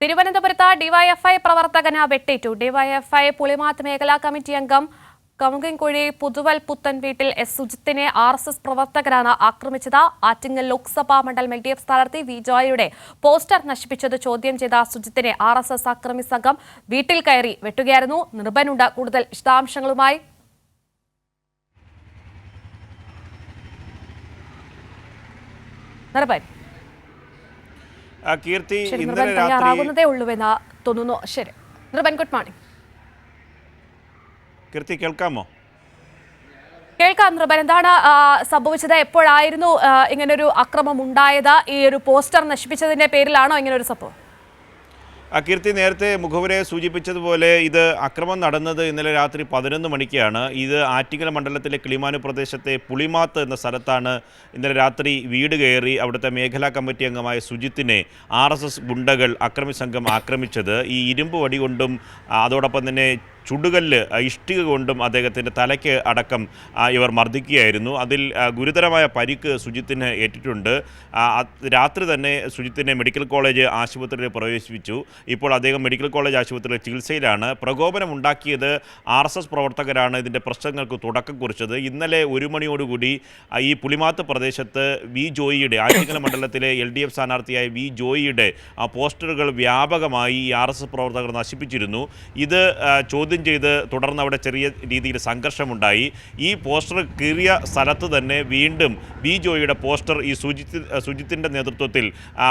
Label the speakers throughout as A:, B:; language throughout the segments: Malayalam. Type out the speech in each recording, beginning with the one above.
A: തിരുവനന്തപുരത്ത് ഡിവൈഎഫ്ഐ പ്രവർത്തകന് വെട്ടേറ്റു. ഡിവൈഎഫ്ഐ പുളിമാത്ത് മേഖലാ കമ്മിറ്റി അംഗം കമുകൻകുഴി പുതുവൽ പുത്തൻ വീട്ടിൽ എസ്. സുജിത്തിനെ ആർ എസ് എസ് പ്രവർത്തകരാണ് ആക്രമിച്ചത്. ആറ്റിങ്ങൽ ലോക്സഭാ മണ്ഡലം എൽ ഡി എഫ് സ്ഥാനാർത്ഥി വി ജോയയുടെ പോസ്റ്റർ നശിപ്പിച്ചത് ചോദ്യം ചെയ്ത സുജിത്തിനെ ആർ എസ് എസ് അക്രമി സംഘം വീട്ടിൽ കയറി വെട്ടുകയായിരുന്നു. നിർബനുണ്ട് കൂടുതൽ വിശദാംശങ്ങളുമായി. നിർഭൻ
B: ആ, കീർത്തി ഇന്നലെ രാത്രി
A: ഉള്ളൂവെന്ന് തോന്നുന്നു. ശരി. നൃപൻ ഗുഡ് മോർണിംഗ്
B: കീർത്തി കേൾക്കാമോ?
A: കേൾക്കാം നൃപൻ എന്താണ് സംഭവിച്ചത്? എപ്പോഴായിരുന്നു ഇങ്ങനൊരു അക്രമം ഉണ്ടായത്? ഈ ഒരു പോസ്റ്റർ നശിപ്പിച്ചതിന്റെ പേരിലാണോ ഇങ്ങനൊരു സംഭവം?
B: കീർത്തി നേരത്തെ മുഖവരെ സൂചിപ്പിച്ചതുപോലെ ഇത് അക്രമം നടന്നത് ഇന്നലെ രാത്രി പതിനൊന്ന് മണിക്കാണ്. ഇത് ആറ്റിങ്ങൽ മണ്ഡലത്തിലെ കിളിമാനു പ്രദേശത്തെ പുളിമാത്ത് എന്ന സ്ഥലത്താണ് ഇന്നലെ രാത്രി വീട് കയറി അവിടുത്തെ മേഖലാ കമ്മിറ്റി അംഗമായ സുജിത്തിനെ ആർ എസ് എസ് ഗുണ്ടകൾ അക്രമി സംഘം ആക്രമിച്ചത്. ഈ ഇരുമ്പ് വടി കൊണ്ടും അതോടൊപ്പം തന്നെ ചുടുകല്ല് ഇഷ്ടിക കൊണ്ടും അദ്ദേഹത്തിന്റെ തലയ്ക്ക് അടക്കം ഇവർ മർദ്ദിക്കുകയായിരുന്നു. അതിൽ ഗുരുതരമായ പരിക്ക് സുജിത്തിന് ഏറ്റിട്ടുണ്ട്. രാത്രി തന്നെ സുജിത്തിനെ മെഡിക്കൽ കോളേജ് ആശുപത്രിയിൽ പ്രവേശിപ്പിച്ചു. ഇപ്പോൾ അദ്ദേഹം മെഡിക്കൽ കോളേജ് ആശുപത്രിയിൽ ചികിത്സയിലാണ്. പ്രകോപനം ഉണ്ടാക്കിയത് ആർ എസ് എസ് പ്രവർത്തകരാണ്. ഇതിന്റെ പ്രശ്നങ്ങൾക്ക് തുടക്കം കുറിച്ചത്. ഇന്നലെ ഒരു മണിയോടുകൂടി ഈ പുളിമാത്ത് പ്രദേശത്ത് വി ജോയിയുടെ ആറ്റിങ്ങൽ മണ്ഡലത്തിലെ എൽ ഡി എഫ് സ്ഥാനാർത്ഥിയായ വി ജോയിയുടെ പോസ്റ്ററുകൾ വ്യാപകമായി ആർ എസ് എസ് പ്രവർത്തകർ നശിപ്പിച്ചിരുന്നു. ഇത് ആ, ചോദ്യം ചെയ്ത് തുടർന്ന് അവിടെ ചെറിയ രീതിയിൽ സംഘർഷമുണ്ടായി. ഈ പോസ്റ്റർ കീറിയ സ്ഥലത്ത് തന്നെ വീണ്ടും ബി ജോയിയുടെ പോസ്റ്റർ ഈ സുജിത്ത് സുജിത്തിന്റെ നേതൃത്വത്തിൽ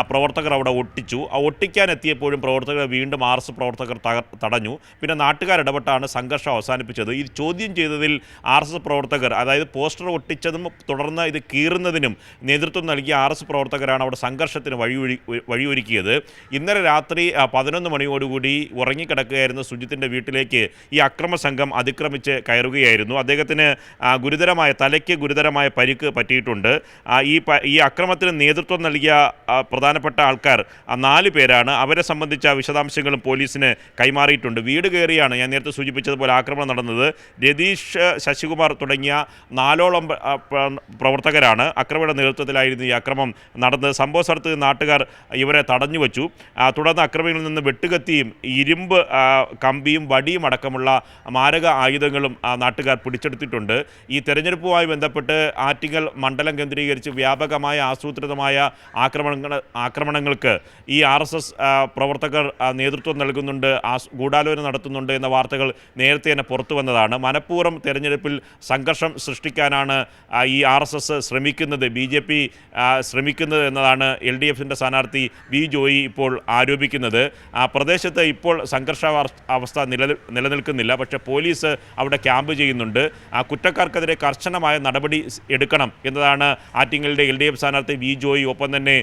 B: പ്രവർത്തകർ അവിടെ ഒട്ടിച്ചു. ആ ഒട്ടിക്കാൻ എത്തിയപ്പോഴും പ്രവർത്തകർ വീണ്ടും ആർ എസ് പ്രവർത്തകർ തടഞ്ഞു. പിന്നെ നാട്ടുകാരിടപെട്ടാണ് സംഘർഷം അവസാനിപ്പിച്ചത്. ഈ ചോദ്യം ചെയ്തതിൽ ആർ എസ് പ്രവർത്തകർ അതായത് പോസ്റ്റർ ഒട്ടിച്ചതും തുടർന്ന് ഇത് കീറുന്നതിനും നേതൃത്വം നൽകിയ ആർ എസ് പ്രവർത്തകരാണ് അവിടെ സംഘർഷത്തിന് വഴിയൊഴി വഴിയൊരുക്കിയത്. ഇന്നലെ രാത്രി പതിനൊന്ന് മണിയോടുകൂടി ഉറങ്ങിക്കിടക്കുകയായിരുന്ന സുജിത്തിന്റെ വീട്ടിലേക്ക് ഈ അക്രമ സംഘം അതിക്രമിച്ച് കയറുകയായിരുന്നു. അദ്ദേഹത്തിന് ഗുരുതരമായ തലയ്ക്ക് ഗുരുതരമായ പരിക്ക് പറ്റിയിട്ടുണ്ട്. ഈ ഈ അക്രമത്തിന് നേതൃത്വം നൽകിയ പ്രധാനപ്പെട്ട ആൾക്കാർ നാല് പേരാണ്. അവരെ സംബന്ധിച്ച വിശദാംശങ്ങളും പോലീസിന് കൈമാറിയിട്ടുണ്ട്. വീട് കയറിയാണ് ഞാൻ നേരത്തെ സൂചിപ്പിച്ചതുപോലെ ആക്രമണം നടന്നത്. രതീഷ് ശശികുമാർ തുടങ്ങിയ നാലോളം പ്രവർത്തകരാണ് അക്രമിയുടെ നേതൃത്വത്തിലായിരുന്നു ഈ അക്രമം നടന്നത്. സംഭവ സ്ഥലത്ത് നാട്ടുകാർ ഇവരെ തടഞ്ഞു വച്ചു തുടർന്ന് അക്രമികളിൽ നിന്ന് വെട്ടുകത്തിയും ഇരുമ്പ് കമ്പിയും വടിയും അടക്കമുള്ള മാരക ആയുധങ്ങളും നാട്ടുകാർ പിടിച്ചെടുത്തിട്ടുണ്ട്. ഈ തെരഞ്ഞെടുപ്പുമായി ബന്ധപ്പെട്ട് ആറ്റിങ്ങൽ മണ്ഡലം കേന്ദ്രീകരിച്ച് വ്യാപകമായ ആസൂത്രിതമായ ആക്രമണങ്ങൾ ആക്രമണങ്ങൾക്ക് ഈ ആർ എസ് എസ് പ്രവർത്തകർ നേതൃത്വം നൽകുന്നുണ്ട് ഗൂഢാലോചന നടത്തുന്നുണ്ട് എന്ന വാർത്തകൾ നേരത്തെ തന്നെ പുറത്തു വന്നതാണ്. മനഃപൂർവം തെരഞ്ഞെടുപ്പിൽ സംഘർഷം സൃഷ്ടിക്കാനാണ് ഈ ആർ എസ് എസ് ശ്രമിക്കുന്നത് ബി ജെ പി ശ്രമിക്കുന്നത് എന്നതാണ് എൽ ഡി എഫിന്റെ സ്ഥാനാർത്ഥി വി ജോയി ഇപ്പോൾ ആരോപിക്കുന്നത്. ആ പ്രദേശത്ത് ഇപ്പോൾ സംഘർഷ അവസ്ഥ നില നിലനിൽക്കുന്നില്ല. പക്ഷേ പോലീസ് അവിടെ ക്യാമ്പ് ചെയ്യുന്നുണ്ട്. ആ കുറ്റക്കാർക്കെതിരെ കർശനമായ നടപടി എടുക്കണം എന്നതാണ് ആറ്റിങ്ങലിന്റെ എൽ ഡി എഫ് സ്ഥാനാർത്ഥി വി ജോയി. ഒപ്പം തന്നെ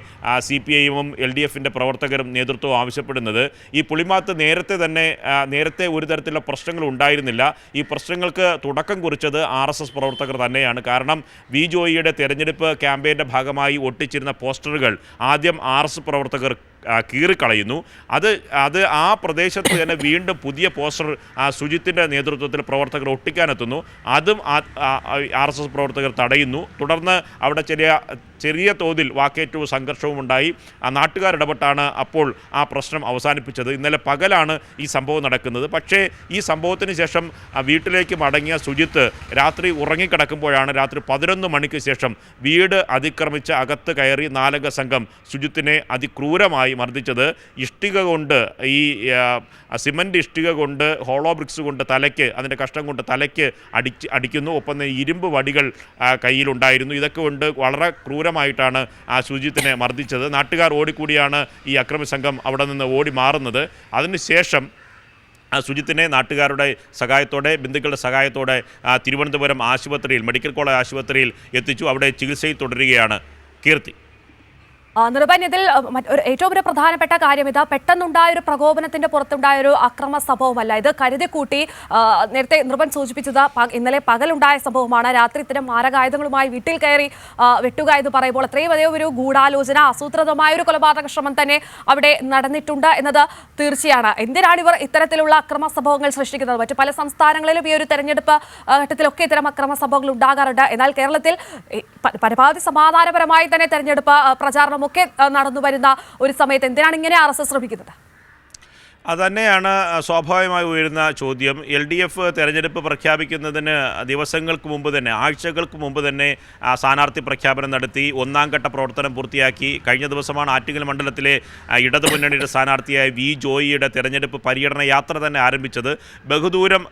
B: സി പി ഐഎമ്മും എൽ ഡി എഫിന്റെ പ്രവർത്തകരും നേതൃത്വവും ആവശ്യപ്പെടുന്നത്. ഈ പുളിമാത്ത് നേരത്തെ തന്നെ നേരത്തെ ഒരു തരത്തിലുള്ള പ്രശ്നങ്ങൾ ഉണ്ടായിരുന്നില്ല. ഈ പ്രശ്നങ്ങൾക്ക് തുടക്കം കുറിച്ചത് ആർ എസ് എസ് പ്രവർത്തകർ തന്നെയാണ്. കാരണം വി ജോയിയുടെ തെരഞ്ഞെടുപ്പ് ക്യാമ്പയിന്റെ ഭാഗമായി ഒട്ടിച്ചിരുന്ന പോസ്റ്ററുകൾ ആദ്യം ആർ എസ് പ്രവർത്തകർ കീറിക്കളയുന്നു. അത് അത് ആ പ്രദേശത്ത് തന്നെ വീണ്ടും പുതിയ പോസ്റ്റർ ആ, സുജിത്തിന്റെ നേതൃത്വത്തിൽ പ്രവർത്തകർ ഒട്ടിക്കാനെത്തുന്നു. അതും ആർ എസ് എസ് പ്രവർത്തകർ തടയുന്നു. തുടർന്ന് അവിടെ ചെറിയ ചെറിയ തോതിൽ വാക്കേറ്റവും സംഘർഷവും ഉണ്ടായി. ആ നാട്ടുകാരിടപെട്ടാണ് അപ്പോൾ ആ പ്രശ്നം അവസാനിപ്പിച്ചത്. ഇന്നലെ പകലാണ് ഈ സംഭവം നടക്കുന്നത്. പക്ഷേ ഈ സംഭവത്തിന് ശേഷം വീട്ടിലേക്ക് മടങ്ങിയ സുജിത്ത് രാത്രി ഉറങ്ങിക്കിടക്കുമ്പോഴാണ് രാത്രി പതിനൊന്ന് മണിക്ക് ശേഷം വീട് അതിക്രമിച്ച് അകത്ത് കയറി നാലംഗ സംഘം സുജിത്തിനെ അതിക്രൂരമായി മർദ്ദിച്ചത്. ഇഷ്ടിക കൊണ്ട് ഈ സിമന്റ് ഇഷ്ടിക കൊണ്ട് ഹോളോ ബ്രിക്സ് കൊണ്ട് തലയ്ക്ക് അതിന്റെ കഷ്ടം കൊണ്ട് തലയ്ക്ക് അടിച്ച് അടിക്കുന്നു. ഒപ്പം ഇരുമ്പ് വടികൾ കയ്യിലുണ്ടായിരുന്നു. ഇതൊക്കെ കൊണ്ട് വളരെ ക്രൂരമായിട്ടാണ് ആ ശുചിത്തിനെ മർദ്ദിച്ചത്. നാട്ടുകാർ ഓടിക്കൂടിയാണ് ഈ അക്രമി സംഘം അവിടെ നിന്ന് ഓടി മാറുന്നത്. അതിനുശേഷം ആ സുജിത്തിനെ നാട്ടുകാരുടെ സഹായത്തോടെ ബന്ധുക്കളുടെ സഹായത്തോടെ തിരുവനന്തപുരം ആശുപത്രിയിൽ മെഡിക്കൽ കോളേജ് ആശുപത്രിയിൽ എത്തിച്ചു. അവിടെ ചികിത്സയിൽ തുടരുകയാണ് കീർത്തി.
A: അ, ഏറ്റവും ഒരു പ്രധാനപ്പെട്ട കാര്യം ഇതാ പെട്ടെന്നുണ്ടായ ഒരു പ്രകോപനത്തിന്റെ പുറത്തുണ്ടായ ഒരു അക്രമ സംഭവമല്ല. ഇത് കരുതി കൂട്ടി നേരത്തെ നിർഭൻ സൂചിപ്പിച്ചത് ഇന്നലെ പകലുണ്ടായ സംഭവമാണ്. രാത്രി ഇത്തരം മാരകായുധങ്ങളുമായി വീട്ടിൽ കയറി വെട്ടുക എന്ന് പറയുമ്പോൾ അത്രയും വലിയ ഒരു ഗൂഢാലോചന ആസൂത്രിതമായ ഒരു കൊലപാതക ശ്രമം തന്നെ അവിടെ നടന്നിട്ടുണ്ട് എന്നത് തീർച്ചയാണ്. എന്തിനാണ് ഇവർ ഇത്തരത്തിലുള്ള അക്രമ സംഭവങ്ങൾ സൃഷ്ടിക്കുന്നത്? മറ്റു പല സംസ്ഥാനങ്ങളിലും ഈ ഒരു തെരഞ്ഞെടുപ്പ് ഘട്ടത്തിലൊക്കെ ഇത്തരം അക്രമ സംഭവങ്ങൾ ഉണ്ടാകാറുണ്ട്. എന്നാൽ കേരളത്തിൽ പരമാവധി സമാധാനപരമായി തന്നെ തെരഞ്ഞെടുപ്പ് ആ, ആ, നടന്നു വരുന്ന ഒരു സമയത്ത് എന്തിനാണ് ഇങ്ങനെ ആർ എസ് എസ് ശ്രമിക്കുന്നത്?
B: അതന്നെയാണ് സ്വാഭാവികമായി ഉയരുന്ന ചോദ്യം. എൽ ഡി എഫ് തെരഞ്ഞെടുപ്പ് പ്രഖ്യാപിക്കുന്നതിന് ദിവസങ്ങൾക്ക് മുമ്പ് തന്നെ ആഴ്ചകൾക്ക് മുമ്പ് തന്നെ സ്ഥാനാർത്ഥി പ്രഖ്യാപനം നടത്തി ഒന്നാം ഘട്ട പ്രവർത്തനം പൂർത്തിയാക്കി. കഴിഞ്ഞ ദിവസമാണ് ആറ്റിങ്ങൽ മണ്ഡലത്തിലെ ഇടതു ഇടതുമുന്നണിയുടെ സ്ഥാനാർത്ഥിയായ വി ജോയിയുടെ തെരഞ്ഞെടുപ്പ് പര്യടന യാത്ര തന്നെ ആരംഭിച്ചത്. ബഹുദൂരം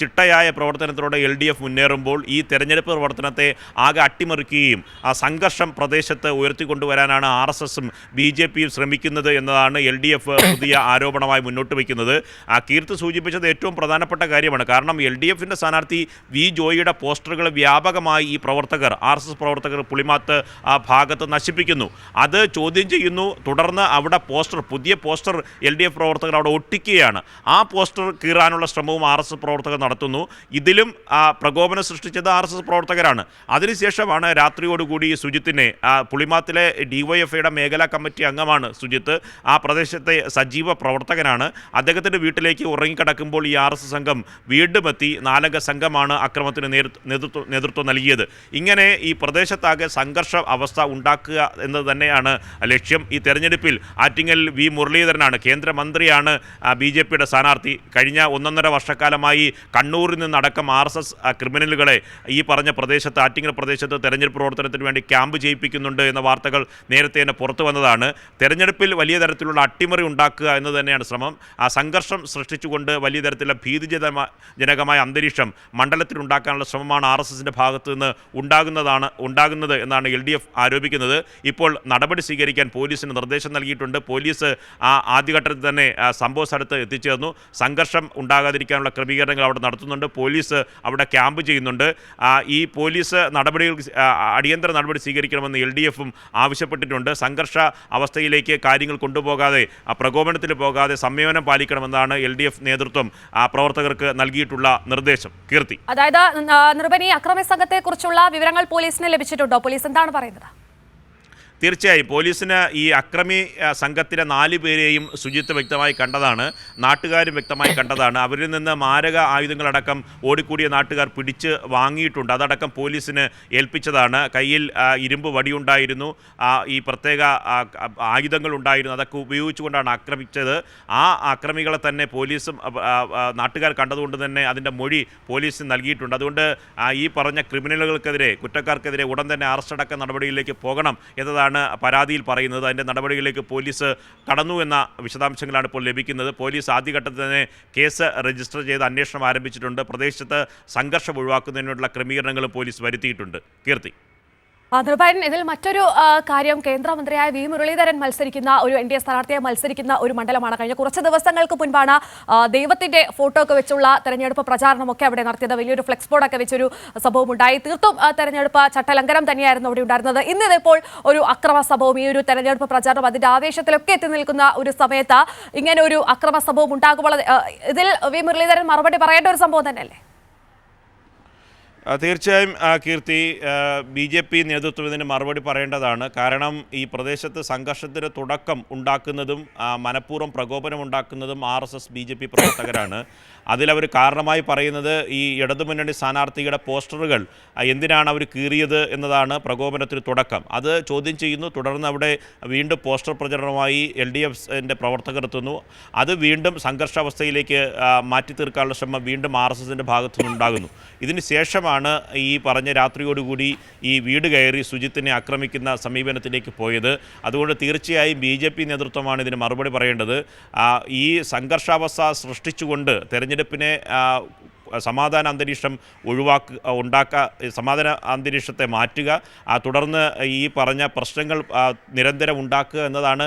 B: ചിട്ടയായ പ്രവർത്തനത്തിലൂടെ എൽ ഡി എഫ് മുന്നേറുമ്പോൾ ഈ തെരഞ്ഞെടുപ്പ് പ്രവർത്തനത്തെ ആകെ അട്ടിമറിക്കുകയും ആ സംഘർഷം പ്രദേശത്ത് ഉയർത്തിക്കൊണ്ടുവരാനാണ് ആർ എസ് എസും ബി ജെ പിയും ശ്രമിക്കുന്നത് എന്നതാണ് എൽ ഡി എഫ് പുതിയ ആരോപണമായി മുന്നോട്ട് വയ്ക്കുന്നത്. ആ കീർത്ത് സൂചിപ്പിച്ചത് ഏറ്റവും പ്രധാനപ്പെട്ട കാര്യമാണ്. കാരണം എൽ ഡി എഫിന്റെ സ്ഥാനാർത്ഥി വി ജോയിയുടെ പോസ്റ്ററുകൾ വ്യാപകമായി ഈ പ്രവർത്തകർ ആർ എസ് എസ് പ്രവർത്തകർ പുളിമാത്ത് ആ ഭാഗത്ത് നശിപ്പിക്കുന്നു. അത് ചോദ്യം ചെയ്യുന്നു. തുടർന്ന് അവിടെ പോസ്റ്റർ പുതിയ പോസ്റ്റർ എൽ ഡി എഫ് പ്രവർത്തകർ അവിടെ ഒട്ടിക്കുകയാണ്. ആ പോസ്റ്റർ കീറാനുള്ള ശ്രമവും ആർ എസ് എസ് പ്രവർത്തകർ നടത്തുന്നു. ഇതിലും പ്രകോപനം സൃഷ്ടിച്ചത് ആർ എസ് എസ് പ്രവർത്തകരാണ്. അതിനുശേഷമാണ് രാത്രിയോടുകൂടി സുജിത്തിനെ പുളിമാത്തിലെ ഡിവൈഎഫ്ഐയുടെ മേഖലാ കമ്മിറ്റി അംഗമാണ് സുജിത്ത്. ആ പ്രദേശത്തെ സജീവ പ്രവർത്തകനാണ്. അദ്ദേഹത്തിന്റെ വീട്ടിലേക്ക് ഉറങ്ങിക്കിടക്കുമ്പോൾ ഈ ആർ എസ് സംഘം വീണ്ടും എത്തി. നാലംഗ സംഘമാണ് അക്രമത്തിന് നേതൃ- നേതൃത്വം നേതൃത്വം നൽകിയത്. ഇങ്ങനെ ഈ പ്രദേശത്താകെ സംഘർഷ അവസ്ഥ ഉണ്ടാക്കുക എന്നത് തന്നെയാണ് ലക്ഷ്യം. ഈ തെരഞ്ഞെടുപ്പിൽ ആറ്റിങ്ങൽ വി മുരളീധരനാണ് കേന്ദ്രമന്ത്രിയാണ് ബി ജെ പിയുടെ സ്ഥാനാർത്ഥി. കഴിഞ്ഞ ഒന്നൊന്നര വർഷക്കാലമായി കണ്ണൂരിൽ നിന്നടക്കം ആർ എസ് എസ് ക്രിമിനലുകളെ ഈ പറഞ്ഞ പ്രദേശത്ത് ആറ്റിങ്ങൽ പ്രദേശത്ത് തെരഞ്ഞെടുപ്പ് പ്രവർത്തനത്തിന് വേണ്ടി ക്യാമ്പ് ചെയ്യിപ്പിക്കുന്നുണ്ട് എന്ന വാർത്തകൾ നേരത്തെ തന്നെ പുറത്തു വന്നതാണ്. തെരഞ്ഞെടുപ്പിൽ വലിയ തരത്തിലുള്ള അട്ടിമറി ഉണ്ടാക്കുക എന്ന് തന്നെയാണ് ശ്രമം. ആ സംഘർഷം സൃഷ്ടിച്ചുകൊണ്ട് വലിയ തരത്തിലുള്ള ഭീതിജനമായ ജനകമായ അന്തരീക്ഷം മണ്ഡലത്തിൽ ഉണ്ടാക്കാനുള്ള ശ്രമമാണ് ആർ എസ് എസിന്റെ ഭാഗത്തു നിന്ന് ഉണ്ടാകുന്നതാണ് ഉണ്ടാകുന്നത് എന്നാണ് എൽ ഡി എഫ് ആരോപിക്കുന്നത്. ഇപ്പോൾ നടപടി സ്വീകരിക്കാൻ പോലീസിന് നിർദ്ദേശം നൽകിയിട്ടുണ്ട്. പോലീസ് ആ ആദ്യഘട്ടത്തിൽ തന്നെ സംഭവ സ്ഥലത്ത് എത്തിച്ചേർന്നു. സംഘർഷം ഉണ്ടാകാതിരിക്കാനുള്ള ക്രമീകരണങ്ങൾ അവിടെ നടത്തുന്നുണ്ട്. പോലീസ് അവിടെ ക്യാമ്പ് ചെയ്യുന്നുണ്ട്. ഈ പോലീസ് നടപടികൾ അടിയന്തര നടപടി സ്വീകരിക്കണമെന്ന് എൽ ഡി എഫും ആവശ്യപ്പെട്ടിട്ടുണ്ട്. സംഘർഷ അവസ്ഥയിലേക്ക് കാര്യങ്ങൾ കൊണ്ടുപോകാതെ പ്രകോപനത്തിൽ പോകാതെ സംയമനം പാലിക്കണമെന്നാണ് എൽ ഡി എഫ് നേതൃത്വം ആ, പ്രവർത്തകർക്ക് നൽകിയിട്ടുള്ള നിർദ്ദേശം. കീർത്തി.
A: അതായത് നിർബനി അക്രമ സംഘത്തെ കുറിച്ചുള്ള വിവരങ്ങൾ പോലീസിന് ലഭിച്ചിട്ടുണ്ടോ? പോലീസ് എന്താണ് പറയുന്നത്?
B: തീർച്ചയായും പോലീസിന് ഈ അക്രമി സംഘത്തിലെ നാല് പേരെയും ശുചിത്വ വ്യക്തമായി കണ്ടതാണ് നാട്ടുകാരും വ്യക്തമായി കണ്ടതാണ്. അവരിൽ നിന്ന് മാരക ആയുധങ്ങളടക്കം ഓടിക്കൂടിയ നാട്ടുകാർ പിടിച്ച് വാങ്ങിയിട്ടുണ്ട്. അതടക്കം പോലീസിന് ഏൽപ്പിച്ചതാണ്. കയ്യിൽ ഇരുമ്പ് വടിയുണ്ടായിരുന്നു. ഈ പ്രത്യേക ആയുധങ്ങൾ ഉണ്ടായിരുന്നു അതൊക്കെ ഉപയോഗിച്ചുകൊണ്ടാണ് ആക്രമിച്ചത്. ആ ആക്രമികളെ തന്നെ പോലീസും നാട്ടുകാർ കണ്ടതുകൊണ്ട് തന്നെ അതിന്റെ മൊഴി പോലീസിന് നൽകിയിട്ടുണ്ട്. അതുകൊണ്ട് ഈ പറഞ്ഞ ക്രിമിനലുകൾക്കെതിരെ കുറ്റക്കാർക്കെതിരെ ഉടൻ തന്നെ അറസ്റ്റടക്ക നടപടിയിലേക്ക് പോകണം എന്നതാണ് പരാതിയിൽ പറയുന്നത്? അതിന്റെ നടപടികളിലേക്ക് പോലീസ് കടന്നു എന്ന വിശദാംശങ്ങളാണ് ഇപ്പോൾ ലഭിക്കുന്നത്. പോലീസ് ആദ്യഘട്ടത്തിൽ തന്നെ കേസ് രജിസ്റ്റർ ചെയ്ത് അന്വേഷണം ആരംഭിച്ചിട്ടുണ്ട്. പ്രദേശത്ത് സംഘർഷം ഒഴിവാക്കുന്നതിനുള്ള ക്രമീകരണങ്ങളും പോലീസ് വരുത്തിയിട്ടുണ്ട്. കീർത്തി.
A: നിർഭയൻ ഇതിൽ മറ്റൊരു കാര്യം കേന്ദ്രമന്ത്രിയായ വി. മുരളീധരൻ മത്സരിക്കുന്ന ഒരു എൻ ഡി എ സ്ഥാനാർത്ഥിയെ മത്സരിക്കുന്ന ഒരു മണ്ഡലമാണ്. കഴിഞ്ഞ കുറച്ച് ദിവസങ്ങൾക്ക് മുൻപാണ് ദൈവത്തിന്റെ ഫോട്ടോ ഒക്കെ വെച്ചുള്ള തെരഞ്ഞെടുപ്പ് പ്രചാരണമൊക്കെ അവിടെ നടത്തിയത്. വലിയൊരു ഫ്ലെക്സ് ബോർഡൊക്കെ വെച്ചൊരു സംഭവം ഉണ്ടായി. തീർത്തും തെരഞ്ഞെടുപ്പ് ചട്ടലംഘനം തന്നെയായിരുന്നു അവിടെ ഉണ്ടായിരുന്നത്. ഇന്നിതിപ്പോൾ ഒരു അക്രമ സംഭവം. ഈ ഒരു തെരഞ്ഞെടുപ്പ് പ്രചാരണം അതിന്റെ ആവേശത്തിലൊക്കെ എത്തി നിൽക്കുന്ന ഒരു സമയത്ത് ഇങ്ങനെ ഒരു അക്രമ സംഭവം ഉണ്ടാകുമ്പോൾ ഇതിൽ വി. മുരളീധരൻ മറുപടി പറയേണ്ട ഒരു സംഭവം തന്നെയല്ലേ?
B: തീർച്ചയായും കീർത്തി ബി ജെ പി നേതൃത്വം ഇതിന് മറുപടി പറയേണ്ടതാണ്. കാരണം ഈ പ്രദേശത്ത് സംഘർഷത്തിന് തുടക്കം ഉണ്ടാക്കുന്നതും മനഃപൂർവം പ്രകോപനം ഉണ്ടാക്കുന്നതും R S S B J P പ്രവർത്തകരാണ്. അതിലവർ കാരണമായി പറയുന്നത് ഈ ഇടതുമുന്നണി സ്ഥാനാർത്ഥിയുടെ പോസ്റ്ററുകൾ എന്തിനാണ് അവർ കീറിയത് എന്നതാണ് പ്രകോപനത്തിന് തുടക്കം. അത് ചോദ്യം ചെയ്യുന്നു തുടർന്ന് അവിടെ വീണ്ടും പോസ്റ്റർ പ്രചരണമായി എൽ ഡി എഫിന്റെ പ്രവർത്തകർ എത്തുന്നു. അത് വീണ്ടും സംഘർഷാവസ്ഥയിലേക്ക് മാറ്റി തീർക്കാനുള്ള ശ്രമം വീണ്ടും ആർ എസ് എസിന്റെ ഭാഗത്തുനിന്നുണ്ടാകുന്നു. ഇതിന് ശേഷമാണ് ഈ പറഞ്ഞ രാത്രിയോടുകൂടി ഈ വീട് കയറി സുജിത്തിനെ ആക്രമിക്കുന്ന സമീപനത്തിലേക്ക് പോയത്. അതുകൊണ്ട് തീർച്ചയായും ബി ജെ പി നേതൃത്വമാണ് ഇതിന് മറുപടി പറയേണ്ടത്. ഈ സംഘർഷാവസ്ഥ സൃഷ്ടിച്ചുകൊണ്ട് തെരഞ്ഞെടുപ്പിനെ സമാധാന അന്തരീക്ഷം ഒഴിവാക്കുക ഉണ്ടാക്കുക സമാധാന അന്തരീക്ഷത്തെ മാറ്റുക തുടർന്ന് ഈ പറഞ്ഞ പ്രശ്നങ്ങൾ നിരന്തരം ഉണ്ടാക്കുക എന്നതാണ്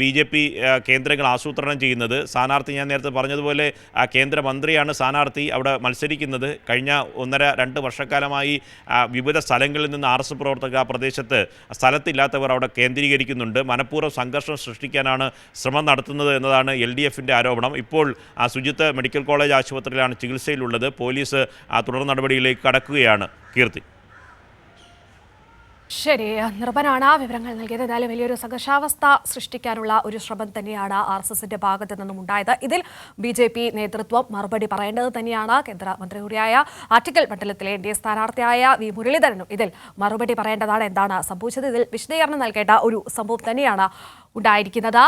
B: ബി ജെ പി കേന്ദ്രങ്ങൾ ആസൂത്രണം ചെയ്യുന്നത്. സ്ഥാനാർത്ഥി ഞാൻ നേരത്തെ പറഞ്ഞതുപോലെ കേന്ദ്രമന്ത്രിയാണ് സ്ഥാനാർത്ഥി അവിടെ മത്സരിക്കുന്നത്. കഴിഞ്ഞ ഒന്നര രണ്ട് വർഷക്കാലമായി വിവിധ സ്ഥലങ്ങളിൽ നിന്ന് ആർ എസ് പ്രവർത്തകർ ആ പ്രദേശത്ത് സ്ഥലത്തില്ലാത്തവർ അവിടെ കേന്ദ്രീകരിക്കുന്നുണ്ട്. മനഃപൂർവം സംഘർഷം സൃഷ്ടിക്കാനാണ് ശ്രമം നടത്തുന്നത് എന്നതാണ് എൽ ഡി എഫിന്റെ ആരോപണം. ഇപ്പോൾ സുജിത്ത് മെഡിക്കൽ കോളേജ് ആശുപത്രിയിലാണ് ചികിത്സയിലുള്ളത്. പോലീസ് ആ തുടർ നടപടിയിലേക്ക് കടക്കുകയാണ്. കീർത്തി.
A: ശരി നിർഭനാണ് വിവരങ്ങൾ നൽകിയത്. ഏതായാലും വലിയൊരു സംഘർഷാവസ്ഥ സൃഷ്ടിക്കാനുള്ള ഒരു ശ്രമം തന്നെയാണ് ആർ എസ് എസിന്റെ ഭാഗത്ത് നിന്നും ഉണ്ടായത്. ഇതിൽ ബി ജെ പി നേതൃത്വം മറുപടി പറയേണ്ടത് തന്നെയാണ്. കേന്ദ്രമന്ത്രി കൂടിയായ ആറ്റിക്കൽ മണ്ഡലത്തിലെ എൻ ഡി എ സ്ഥാനാർത്ഥിയായ വി മുരളീധരനും ഇതിൽ മറുപടി പറയേണ്ടതാണ്. എന്താണ് സംഭവിച്ചത്? ഇതിൽ വിശദീകരണം നൽകേണ്ട ഒരു സംഭവം തന്നെയാണ് ഉണ്ടായിരിക്കുന്നത്.